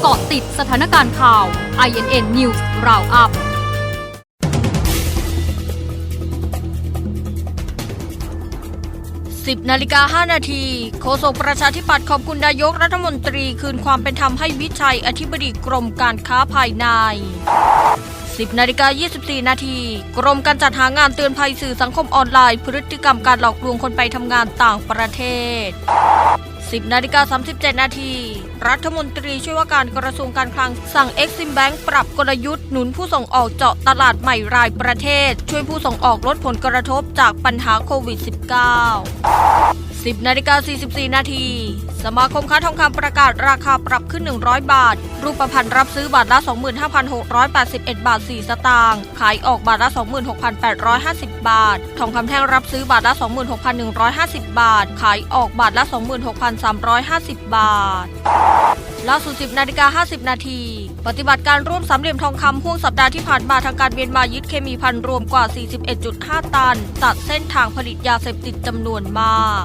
เกาะติดสถานการณ์ข่าว INN News Roundup 10นาฬิกา5นาทีโฆษกประชาธิปัตย์ขอบคุณนายกรัฐมนตรีคืนความเป็นธรรมให้วิชัยอธิบดีกรมการค้าภายใน 10นาฬิกา24 นาทีกรมการจัดหางานเตือนภัยสื่อสังคมออนไลน์ พฤติกรรมการหลอกลวงคนไปทำงานต่างประเทศ 10นาฬิกา37 นาที รัฐมนตรีช่วยว่าการกระทรวงการคลังสั่ง Exim Bank ปรับกลยุทธ์หนุนผู้ส่งออกเจาะตลาดใหม่รายประเทศ ช่วยผู้ส่งออกลดผลกระทบจากปัญหาโควิด -19 10นาฬิกา44 นาที สมาคมค้าทองคำประกาศราคาปรับขึ้น 100 บาท รูปพรรณรับซื้อบาทละ 25,681 บาท 4 สตางค์ ขายออกบาทละ 26,850 บาท ทองคำแท่งรับซื้อบาทละ 26,150 บาท ขายออกบาทละ 26,350 บาทล่าสุด 10นาฬิกา50 นาที ปฏิบัติการร่วมสามเหลี่ยมทองคำห่วงสัปดาห์ที่ผ่านมาทางการเมียนมายึดเคมีพันรวมกว่า 41.5 ตัน ตัดเส้นทางผลิตยาเสพติดจำนวนมาก